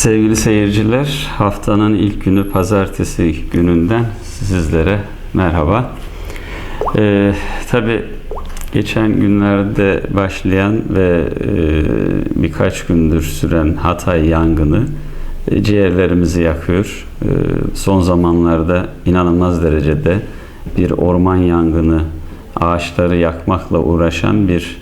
Sevgili seyirciler, haftanın ilk günü pazartesi gününden sizlere merhaba. Ee, Tabi geçen günlerde başlayan ve e, birkaç gündür süren Hatay yangını e, ciğerlerimizi yakıyor. E, son zamanlarda inanılmaz derecede bir orman yangını, ağaçları yakmakla uğraşan bir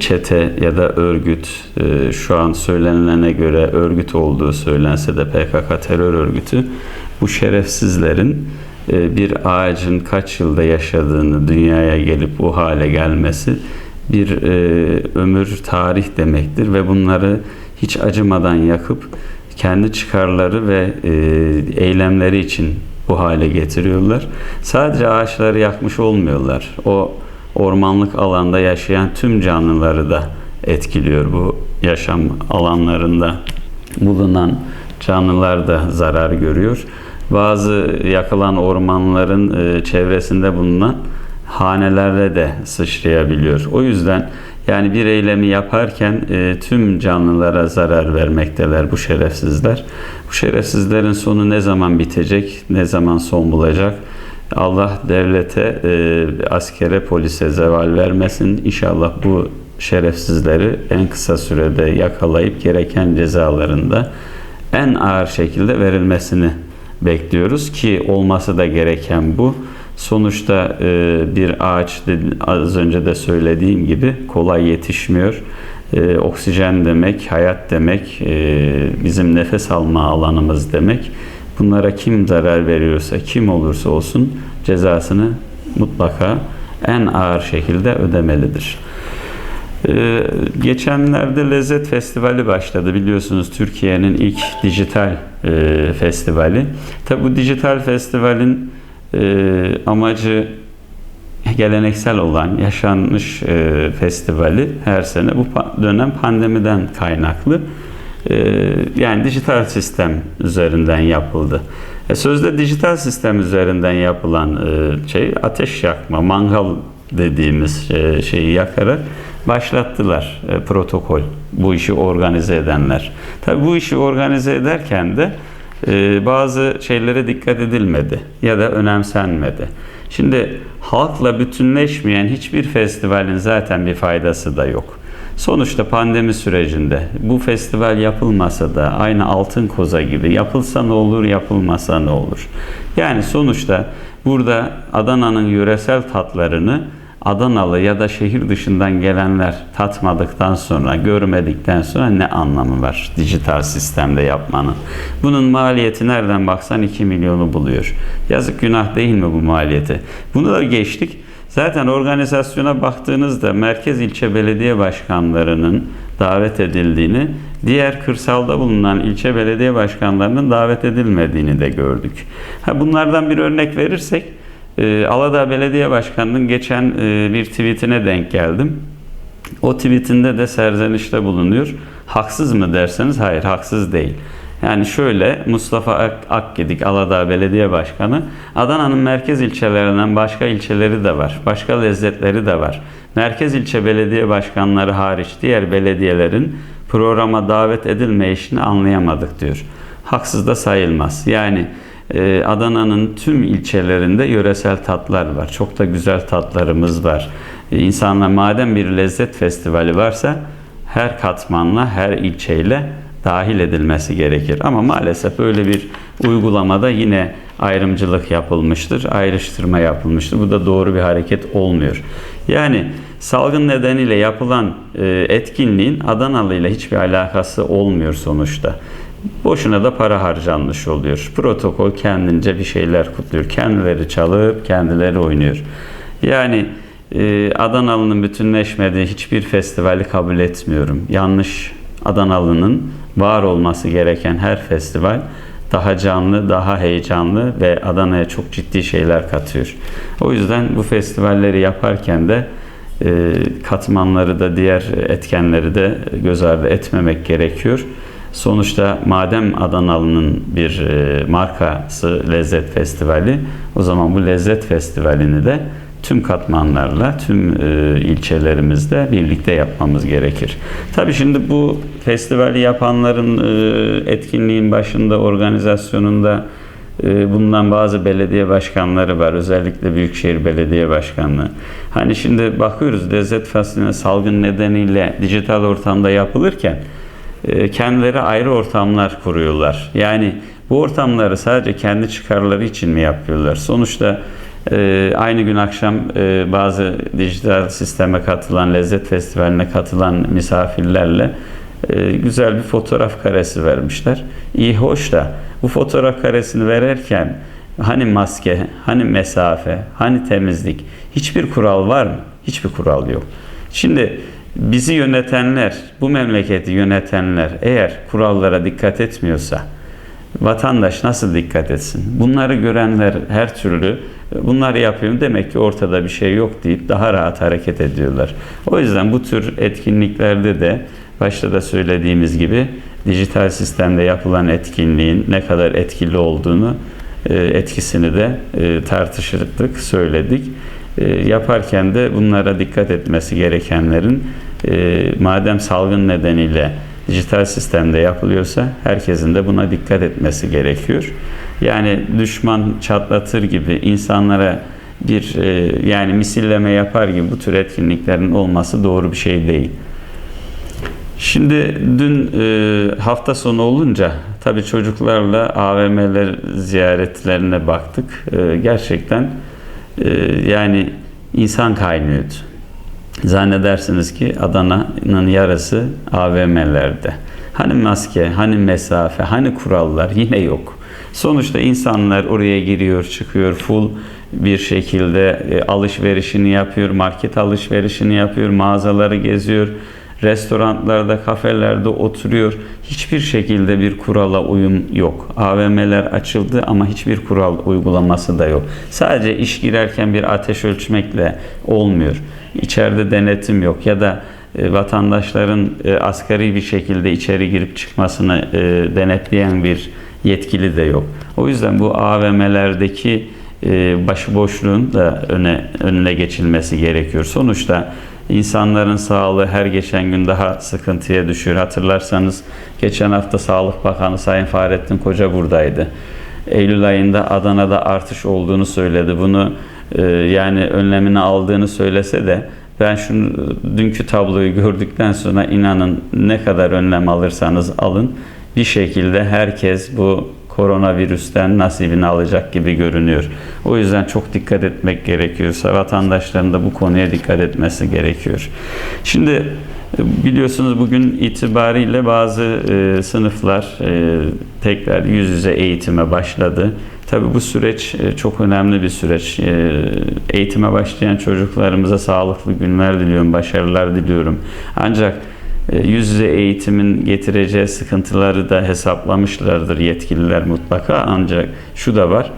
çete ya da örgüt e, şu an söylenilene göre örgüt olduğu söylense de PKK terör örgütü bu şerefsizlerin e, bir ağacın kaç yılda yaşadığını dünyaya gelip bu hale gelmesi bir ömür tarih demektir ve bunları hiç acımadan yakıp kendi çıkarları ve eylemleri için bu hale getiriyorlar. Sadece ağaçları yakmış olmuyorlar. O ormanlık alanda yaşayan tüm canlıları da etkiliyor. Bu yaşam alanlarında bulunan canlılar da zarar görüyor. Bazı yakılan ormanların e, çevresinde bulunan hanelerle de sıçrayabiliyor. O yüzden yani bir eylemi yaparken e, tüm canlılara zarar vermekteler bu şerefsizler. Bu şerefsizlerin sonu ne zaman bitecek, ne zaman son bulacak? Allah devlete, e, askere, polise zeval vermesin. İnşallah bu şerefsizleri en kısa sürede yakalayıp gereken cezalarında en ağır şekilde verilmesini bekliyoruz ki olması da gereken bu. Sonuçta e, bir ağaç az önce de söylediğim gibi kolay yetişmiyor. E, oksijen demek, hayat demek, e, bizim nefes alma alanımız demek. Bunlara kim zarar veriyorsa, kim olursa olsun cezasını mutlaka en ağır şekilde ödemelidir. Ee, geçenlerde Lezzet Festivali başladı. Biliyorsunuz Türkiye'nin ilk dijital e, festivali. Tabi bu dijital festivalin e, amacı geleneksel olan yaşanmış e, festivali her sene bu dönem pandemiden kaynaklı yani dijital sistem üzerinden yapıldı. E, sözde dijital sistem üzerinden yapılan e, şey ateş yakma, mangal dediğimiz e, şeyi yakarak başlattılar protokol. Bu işi organize edenler. Tabi bu işi organize ederken de bazı şeylere dikkat edilmedi ya da önemsenmedi. Şimdi halkla bütünleşmeyen hiçbir festivalin zaten bir faydası da yok. Sonuçta pandemi sürecinde bu festival yapılmasa da aynı Altın Koza gibi yapılsa ne olur, yapılmasa ne olur? Yani sonuçta burada Adana'nın yöresel tatlarını Adanalı ya da şehir dışından gelenler tatmadıktan sonra, görmedikten sonra ne anlamı var dijital sistemde yapmanın? Bunun maliyeti nereden baksan 2 milyonu buluyor. Yazık günah değil mi bu maliyeti? Bunu da geçtik. Zaten organizasyona baktığınızda merkez ilçe belediye başkanlarının davet edildiğini, diğer kırsalda bulunan ilçe belediye başkanlarının davet edilmediğini de gördük. Ha, bunlardan bir örnek verirsek, e, Aladağ Belediye Başkanı'nın geçen e, bir tweetine denk geldim. O tweetinde de serzenişte bulunuyor. Haksız mı derseniz hayır haksız değil. Yani şöyle Mustafa Ak Akgedik Aladağ Belediye Başkanı Adana'nın merkez ilçelerinden başka ilçeleri de var. Başka lezzetleri de var. Merkez ilçe belediye başkanları hariç diğer belediyelerin programa davet edilmeyişini anlayamadık diyor. Haksız da sayılmaz. Yani e, Adana'nın tüm ilçelerinde yöresel tatlar var. Çok da güzel tatlarımız var. E, insanlar madem bir lezzet festivali varsa her katmanla, her ilçeyle dahil edilmesi gerekir. Ama maalesef böyle bir uygulamada yine ayrımcılık yapılmıştır, ayrıştırma yapılmıştır. Bu da doğru bir hareket olmuyor. Yani salgın nedeniyle yapılan e, etkinliğin Adanalı ile hiçbir alakası olmuyor sonuçta. Boşuna da para harcanmış oluyor. Protokol kendince bir şeyler kutluyor. Kendileri çalıp kendileri oynuyor. Yani e, Adanalı'nın bütünleşmediği hiçbir festivali kabul etmiyorum. Yanlış Adanalı'nın var olması gereken her festival daha canlı, daha heyecanlı ve Adana'ya çok ciddi şeyler katıyor. O yüzden bu festivalleri yaparken de e, katmanları da diğer etkenleri de göz ardı etmemek gerekiyor. Sonuçta madem Adanalı'nın bir e, markası Lezzet Festivali, o zaman bu Lezzet Festivalini de tüm katmanlarla, tüm e, ilçelerimizde birlikte yapmamız gerekir. Tabii şimdi bu festivali yapanların e, etkinliğin başında, organizasyonunda e, bundan bazı belediye başkanları var. Özellikle Büyükşehir Belediye Başkanlığı. Hani şimdi bakıyoruz lezzet fasulye salgın nedeniyle dijital ortamda yapılırken e, kendileri ayrı ortamlar kuruyorlar. Yani bu ortamları sadece kendi çıkarları için mi yapıyorlar? Sonuçta e, aynı gün akşam e, bazı dijital sisteme katılan, lezzet festivaline katılan misafirlerle e, güzel bir fotoğraf karesi vermişler. İyi hoş da bu fotoğraf karesini verirken hani maske, hani mesafe, hani temizlik hiçbir kural var mı? Hiçbir kural yok. Şimdi bizi yönetenler, bu memleketi yönetenler eğer kurallara dikkat etmiyorsa vatandaş nasıl dikkat etsin? Bunları görenler her türlü bunları yapıyorum demek ki ortada bir şey yok deyip daha rahat hareket ediyorlar. O yüzden bu tür etkinliklerde de başta da söylediğimiz gibi dijital sistemde yapılan etkinliğin ne kadar etkili olduğunu e, etkisini de e, tartışırdık, söyledik. E, yaparken de bunlara dikkat etmesi gerekenlerin madem salgın nedeniyle dijital sistemde yapılıyorsa herkesin de buna dikkat etmesi gerekiyor. Yani düşman çatlatır gibi insanlara bir yani misilleme yapar gibi bu tür etkinliklerin olması doğru bir şey değil. Şimdi dün e, hafta sonu olunca tabii çocuklarla AVM'ler ziyaretlerine baktık. E, gerçekten e, yani insan kaynıyordu. Zannedersiniz ki Adana'nın yarısı AVM'lerde. Hani maske, hani mesafe, hani kurallar yine yok. Sonuçta insanlar oraya giriyor, çıkıyor, full bir şekilde e, alışverişini yapıyor, market alışverişini yapıyor, mağazaları geziyor restoranlarda, kafelerde oturuyor. Hiçbir şekilde bir kurala uyum yok. AVM'ler açıldı ama hiçbir kural uygulaması da yok. Sadece iş girerken bir ateş ölçmekle olmuyor. İçeride denetim yok ya da e, vatandaşların e, asgari bir şekilde içeri girip çıkmasını denetleyen bir yetkili de yok. O yüzden bu AVM'lerdeki başıboşluğun da öne önüne geçilmesi gerekiyor. Sonuçta İnsanların sağlığı her geçen gün daha sıkıntıya düşüyor. Hatırlarsanız geçen hafta Sağlık Bakanı Sayın Fahrettin Koca buradaydı. Eylül ayında Adana'da artış olduğunu söyledi. Bunu e, yani önlemini aldığını söylese de ben şunu dünkü tabloyu gördükten sonra inanın ne kadar önlem alırsanız alın bir şekilde herkes bu koronavirüsten nasibini alacak gibi görünüyor. O yüzden çok dikkat etmek gerekiyorsa vatandaşların da bu konuya dikkat etmesi gerekiyor. Şimdi e, biliyorsunuz bugün itibariyle bazı e, sınıflar e, tekrar yüz yüze eğitime başladı. Tabi bu süreç e, çok önemli bir süreç. E, eğitime başlayan çocuklarımıza sağlıklı günler diliyorum, başarılar diliyorum. Ancak yüz yüze eğitimin getireceği sıkıntıları da hesaplamışlardır yetkililer mutlaka ancak şu da var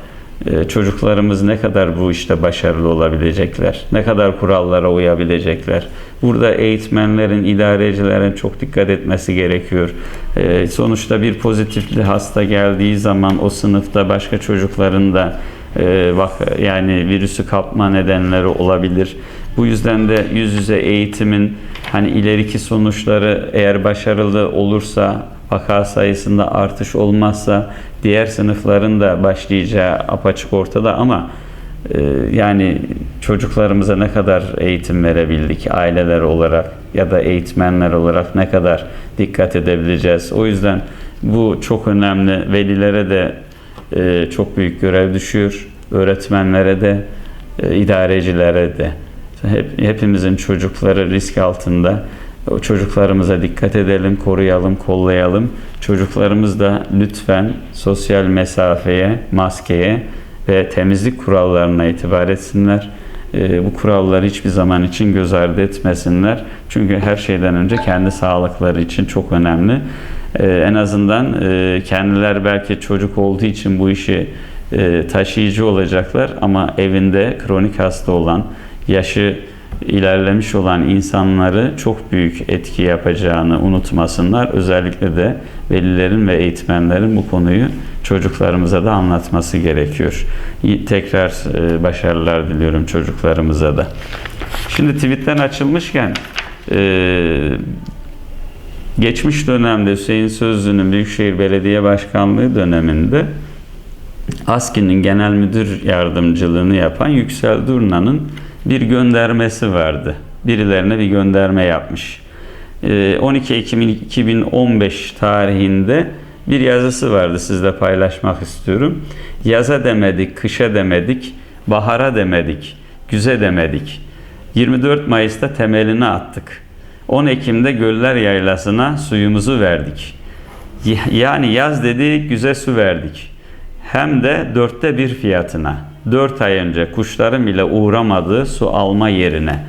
e, çocuklarımız ne kadar bu işte başarılı olabilecekler, ne kadar kurallara uyabilecekler. Burada eğitmenlerin, idarecilerin çok dikkat etmesi gerekiyor. E, sonuçta bir pozitifli hasta geldiği zaman o sınıfta başka çocukların da yani virüsü kapma nedenleri olabilir. Bu yüzden de yüz yüze eğitimin hani ileriki sonuçları eğer başarılı olursa vaka sayısında artış olmazsa diğer sınıfların da başlayacağı apaçık ortada ama e, yani çocuklarımıza ne kadar eğitim verebildik aileler olarak ya da eğitmenler olarak ne kadar dikkat edebileceğiz. O yüzden bu çok önemli. Velilere de e, çok büyük görev düşüyor. Öğretmenlere de, e, idarecilere de. Hep, hepimizin çocukları risk altında. O çocuklarımıza dikkat edelim, koruyalım, kollayalım. Çocuklarımız da lütfen sosyal mesafeye, maskeye ve temizlik kurallarına itibar etsinler. E, bu kuralları hiçbir zaman için göz ardı etmesinler. Çünkü her şeyden önce kendi sağlıkları için çok önemli. E, en azından e, kendiler belki çocuk olduğu için bu işi e, taşıyıcı olacaklar ama evinde kronik hasta olan yaşı ilerlemiş olan insanları çok büyük etki yapacağını unutmasınlar. Özellikle de velilerin ve eğitmenlerin bu konuyu çocuklarımıza da anlatması gerekiyor. Tekrar e, başarılar diliyorum çocuklarımıza da. Şimdi tweetten açılmışken e, geçmiş dönemde Hüseyin Sözlü'nün Büyükşehir Belediye Başkanlığı döneminde ASKİ'nin genel müdür yardımcılığını yapan Yüksel Durna'nın bir göndermesi vardı. Birilerine bir gönderme yapmış. Ee, 12 Ekim 2015 tarihinde bir yazısı vardı sizle paylaşmak istiyorum. Yaza demedik, kışa demedik, bahara demedik, güze demedik. 24 Mayıs'ta temelini attık. 10 Ekim'de Göller Yaylası'na suyumuzu verdik. Yani yaz dedik, güze su verdik. Hem de dörtte bir fiyatına. Dört ay önce kuşların bile uğramadığı su alma yerine.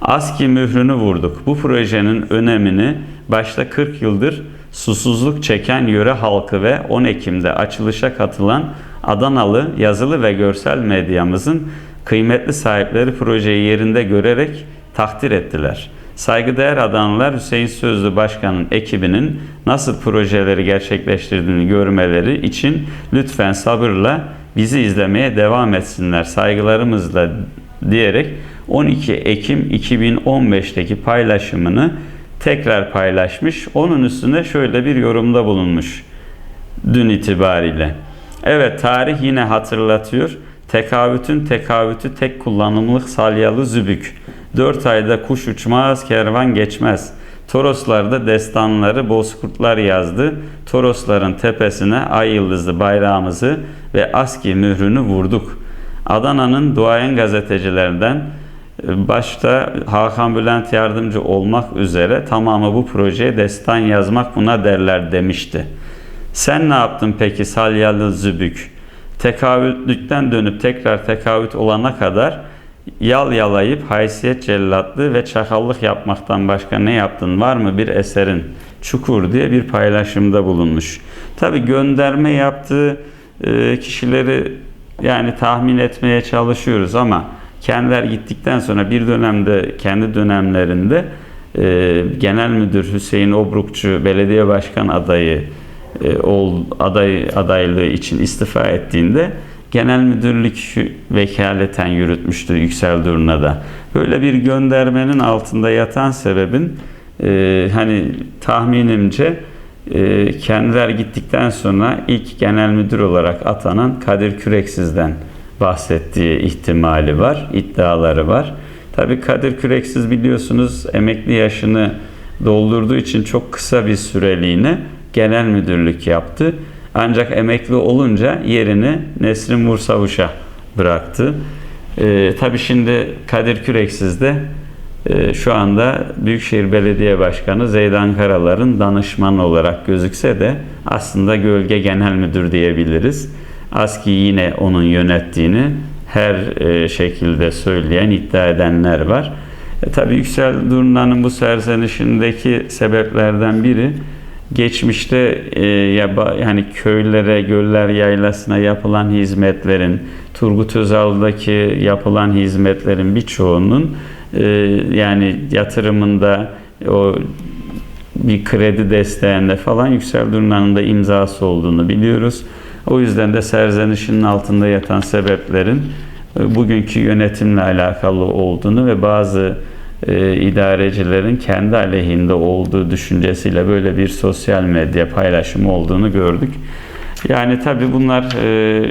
ASKİ mührünü vurduk. Bu projenin önemini başta 40 yıldır susuzluk çeken yöre halkı ve 10 Ekim'de açılışa katılan Adanalı yazılı ve görsel medyamızın kıymetli sahipleri projeyi yerinde görerek takdir ettiler. Saygıdeğer Adanalılar Hüseyin Sözlü Başkan'ın ekibinin nasıl projeleri gerçekleştirdiğini görmeleri için lütfen sabırla bizi izlemeye devam etsinler saygılarımızla diyerek 12 Ekim 2015'teki paylaşımını tekrar paylaşmış. Onun üstüne şöyle bir yorumda bulunmuş dün itibariyle. Evet tarih yine hatırlatıyor. Tekavütün tekavütü tek kullanımlık salyalı zübük. Dört ayda kuş uçmaz, kervan geçmez. Toroslarda destanları bozkurtlar yazdı. Torosların tepesine ay yıldızlı bayrağımızı ve ASKİ mührünü vurduk. Adana'nın duayen gazetecilerden e, başta Hakan Bülent yardımcı olmak üzere tamamı bu projeye destan yazmak buna derler demişti. Sen ne yaptın peki salyalı zübük? Tekavütlükten dönüp tekrar tekavüt olana kadar yal yalayıp haysiyet cellatlığı ve çakallık yapmaktan başka ne yaptın? Var mı bir eserin? Çukur diye bir paylaşımda bulunmuş. Tabi gönderme yaptığı e, kişileri yani tahmin etmeye çalışıyoruz ama kendiler gittikten sonra bir dönemde kendi dönemlerinde e, Genel Müdür Hüseyin Obrukçu belediye başkan adayı e, ol, aday adaylığı için istifa ettiğinde genel müdürlük vekaleten yürütmüştü Yüksel Durna'da. Böyle bir göndermenin altında yatan sebebin e, hani tahminimce e, kendiler gittikten sonra ilk genel müdür olarak atanan Kadir Küreksiz'den bahsettiği ihtimali var, iddiaları var. Tabii Kadir Küreksiz biliyorsunuz emekli yaşını doldurduğu için çok kısa bir süreliğine genel müdürlük yaptı. Ancak emekli olunca yerini Nesrin Mursavuş'a bıraktı. Ee, tabii şimdi Kadir Küreksiz de e, şu anda Büyükşehir Belediye Başkanı Zeydan Karalar'ın danışmanı olarak gözükse de aslında gölge genel müdür diyebiliriz. ASKİ yine onun yönettiğini her e, şekilde söyleyen, iddia edenler var. E, tabii Yüksel Durna'nın bu serzenişindeki sebeplerden biri geçmişte e, yani köylere, göller yaylasına yapılan hizmetlerin, Turgut Özal'daki yapılan hizmetlerin birçoğunun e, yani yatırımında o bir kredi desteğinde falan Yüksel Durna'nın da imzası olduğunu biliyoruz. O yüzden de serzenişinin altında yatan sebeplerin e, bugünkü yönetimle alakalı olduğunu ve bazı e, idarecilerin kendi aleyhinde olduğu düşüncesiyle böyle bir sosyal medya paylaşımı olduğunu gördük. Yani tabi bunlar e,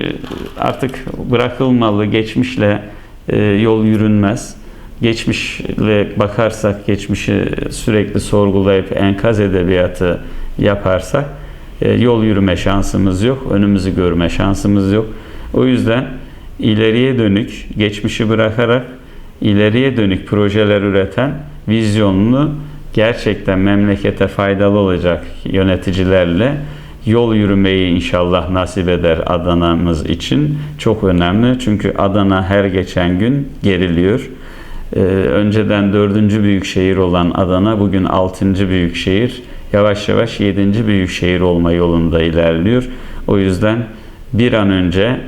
artık bırakılmalı, geçmişle e, yol yürünmez. Geçmişle bakarsak, geçmişi sürekli sorgulayıp enkaz edebiyatı yaparsak yol yürüme şansımız yok, önümüzü görme şansımız yok. O yüzden ileriye dönük, geçmişi bırakarak ileriye dönük projeler üreten vizyonlu gerçekten memlekete faydalı olacak yöneticilerle yol yürümeyi inşallah nasip eder Adana'mız için çok önemli. Çünkü Adana her geçen gün geriliyor. Ee, önceden dördüncü büyük şehir olan Adana bugün altıncı büyük şehir. Yavaş yavaş yedinci büyük şehir olma yolunda ilerliyor. O yüzden bir an önce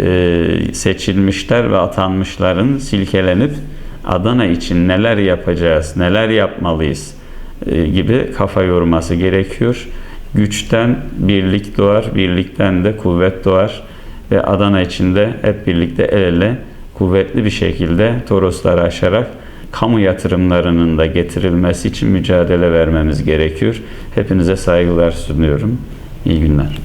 e, seçilmişler ve atanmışların silkelenip Adana için neler yapacağız, neler yapmalıyız e, gibi kafa yorması gerekiyor. Güçten birlik doğar, birlikten de kuvvet doğar ve Adana için de hep birlikte el ele kuvvetli bir şekilde Torosları aşarak kamu yatırımlarının da getirilmesi için mücadele vermemiz gerekiyor. Hepinize saygılar sunuyorum. İyi günler.